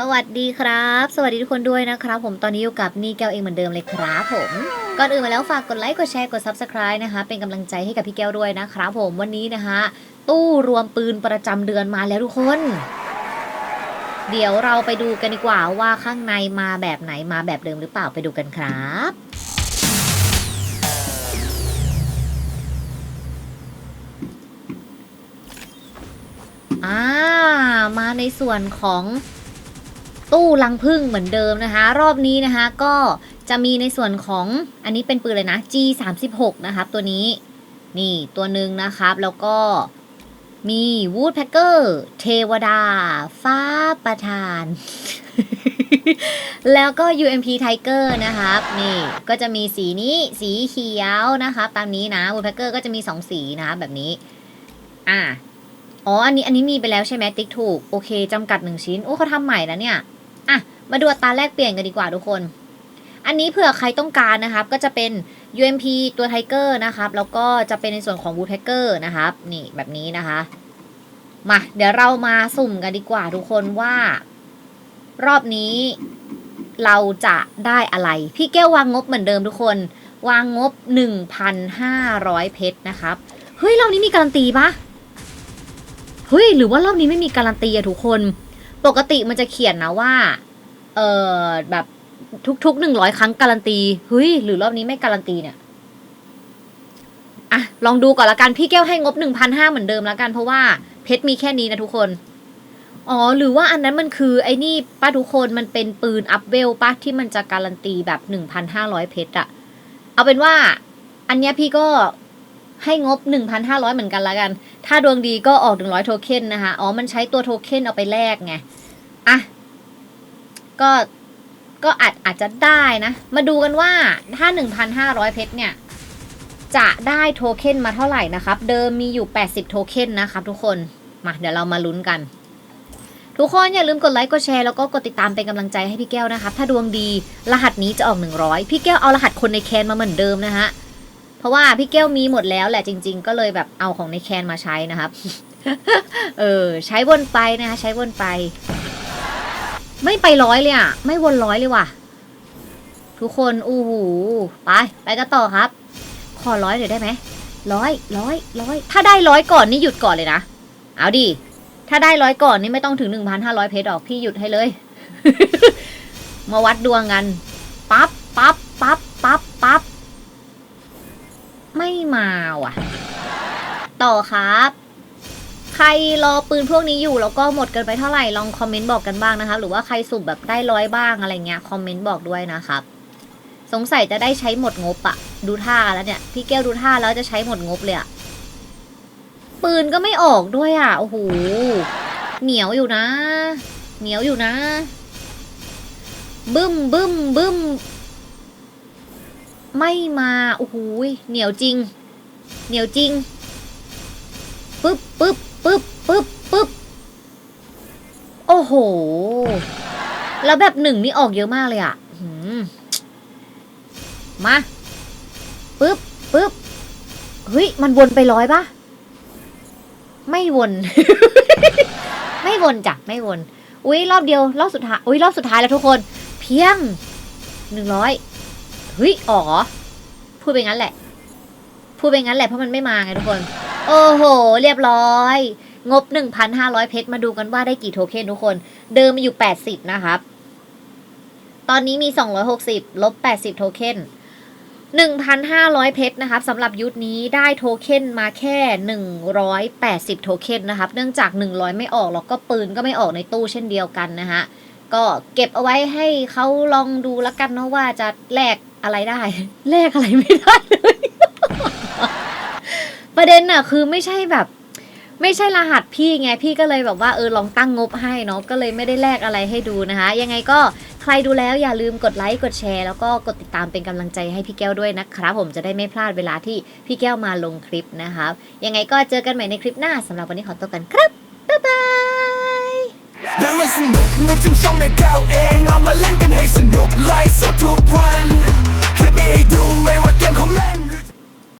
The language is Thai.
สวัสดีครับ สวัสดีทุกคนด้วยนะครับ ผมตอนนี้อยู่กับนี่แก้วเองเหมือนเดิมเลยครับ ผมก่อนอื่นมาแล้วฝากกดไลค์กดแชร์กด Subscribe นะคะ เป็นกำลังใจให้กับพี่แก้วด้วยนะครับผมวันนี้นะคะตู้รวมปืนประจำเดือนมาแล้วทุกคน เดี๋ยวเราไปดูกันดีกว่าว่าข้างในมาแบบไหนมาแบบเดิมหรือเปล่าไปดูกันครับอ่ามาในส่วนของ ตู้ลังพึ่งเหมือนเดิมนะคะ รอบนี้นะคะก็จะมีในส่วนของอันนี้เป็นปืนเลยนะ G 3 6นะครับตัวนี้นี่ตัวหนึ่งนะครับแล้วก็มีวูดแพคเกอร์เทวดา ฟ้าประธาน แล้วก็ UMP Tiger นะครับ นี่ก็จะมีสีนี้สีเขียวนะครับ ตามนี้นะวูดแพคเกอร์ก็จะมี 2 สีนะครับแบบนี้ อ่าอ๋อ อันนี้อันนี้มีไปแล้วใช่ไหมติ๊กถูก โอเคจำกัดหนึ่งชิ้น โอ้เขาทำใหม่แล้วเนี่ย อะมาดูอัตราแลกเปลี่ยนกันดีกว่าทุกคน อันนี้เผื่อใครต้องการนะครับ ก็จะเป็น UMP ตัวไทเกอร์นะครับ แล้วก็จะเป็นในส่วนของ Wood Tiger นะครับ นี่แบบนี้นะคะ มาเดี๋ยวเรามาสุ่มกันดีกว่าทุกคนว่า รอบนี้เราจะได้อะไร พี่แก้ววางงบเหมือนเดิมทุกคน วางงบ 1,500 เพชรนะครับ เฮ้ยรอบนี้มีการันตีปะเฮ้ยหรือว่ารอบนี้ไม่มีการันตีอะทุกคน ปกติมันจะเขียนนะว่า เออแบบทุกๆหนึ่งร้อยครั้งการันตีเฮ้ยหรือรอบนี้ไม่การันตีเนี่ยอะลองดูก่อนละกันพี่แก้วให้งบหนึ่งพันห้าเหมือนเดิมละกันเพราะว่าเพชรมีแค่นี้นะทุกคน อ๋อ หรือว่าอันนั้นมันคือไอ้นี่ป้าทุกคนมันเป็นปืนอัพเวลป้าที่มันจะการันตีแบบหนึ่งพันห้าร้อยเพชรอะเอาเป็นว่า อันเนี้ยพี่ก็ ให้งบ 1,500 เหมือนกันละกัน ถ้าดวงดีก็ออก 100 โทเค็นนะคะ อ๋อ มันใช้ตัวโทเค็นเอาไปแลกไง อะ ก็ ก็อาจอาจจะได้นะ มาดูกันว่าถ้า 1,500 เพชรเนี่ย จะได้โทเค็นมาเท่าไหร่นะครับ เดิมมีอยู่ 80 โทเค็นนะครับทุกคน มา เดี๋ยวเรามาลุ้นกัน ทุกคนอย่าลืมกดไลค์ กดแชร์ แล้วก็กดติดตามเป็นกำลังใจให้พี่แก้วนะคะถ้าดวงดี รหัสนี้จะออก 100 พี่แก้วเอารหัสคนในแคนมาเหมือนเดิมนะฮะ ราะว่าพี่แก้วมีหมดแล้วแหละจริง ๆ ก็เลยแบบเอาของในแคนมาใช้นะครับ เออ ใช้วนไปนะคะใช้วนไป ไม่ไปร้อยเลยอะ ไม่วนร้อยเลยว่ะ ทุกคนอู้หูไป ไปกันต่อครับ ขอร้อยหน่อยได้ไหมร้อยร้อยร้อยถ้าได้ร้อยก่อนนี่หยุดก่อนเลยนะ เอาดิถ้าได้ร้อยก่อนนี่ไม่ต้องถึงหนึ่งพันห้าร้อยเพชรหรอกพี่หยุดให้เลย มาวัดดวงกันปั๊บปั๊บปั๊บปั๊บปั๊บ ไม่มาว่ะ ต่อครับ ใครรอปืนพวกนี้อยู่แล้วก็หมดกันไปเท่าไหร่ลองคอมเมนต์บอกกันบ้างนะคะ หรือว่าใครสุ่มแบบได้ร้อยบ้างอะไรเงี้ยคอมเมนต์บอกด้วยนะครับ สงสัยจะได้ใช้หมดงบอะดูท่าแล้วเนี่ย พี่แก้วดูท่าแล้วจะใช้หมดงบเลยอะปืนก็ไม่ออกด้วยอะโอ้โหเหนียวอยู่นะ เหนียวอยู่นะ บึ้มบึ้มบึ้ม ไม่มาโอ้โหยเหนียวจริง เหนียวจริงปึ๊บปึ๊บปึ๊บปึ๊บปึ๊บโอ้โห แล้วแบบหนึ่งนี่ออกเยอะมากเลยอะ่ะหืมมาปึ๊บปึ๊บเฮ้ย มันวนไปร้อยปะไม่วน ไม่วนจ้ะไม่วน อุ้ยรอบเดียว รอบสุดท้ายอุ้ยรอบสุดท้ายแล้วทุกคน เพียงหนึ่งร้อย เฮ้ยอ๋อ พูดไปงั้นแหละ พูดไปงั้นแหละเพราะมันไม่มาไงทุกคน โอ้โห เรียบร้อย งบ 1,500 เพชรมาดูกันว่าได้กี่โทเค็นทุกคน เดิมมีอยู่ 80 นะครับ ตอนนี้มี 260 ลบ 80 โทเค็น1,500 เพชรนะครับสำหรับยุทธนี้ได้โทเค็นมาแค่ 180 โทเค็นนะครับ เนื่องจาก 100 ไม่ออก แล้วก็ปืนก็ไม่ออกในตู้เช่นเดียวกันนะฮะ ก็เก็บเอาไว้ให้เขาลองดูแล้วกันเนาะว่าจะแลก อะไรได้ แลกอะไรไม่ได้เลยประเด็นน่ะคือไม่ใช่แบบ ไม่ใช่รหัสพี่ไงพี่ก็เลยแบบว่าเออลองตั้งงบให้เนาะก็เลยไม่ได้แลกอะไรให้ดูนะคะ ยังไงก็ใครดูแล้วอย่าลืมกดไลค์กดแชร์ แล้วก็กดติดตามเป็นกำลังใจให้พี่แก้วด้วยนะครับ ผมจะได้ไม่พลาดเวลาที่พี่แก้วมาลงคลิปนะครับยังไงก็เจอกันใหม่ในคลิปหน้าสำหรับวันนี้ขอตัวกันครับบ๊ายบายนึกถึงช่องในแก้วเองเอามาเล่นกันให้สนุกไลฟ์สดทุกวัน ให้ดูไม่ว่าเกมของเล่น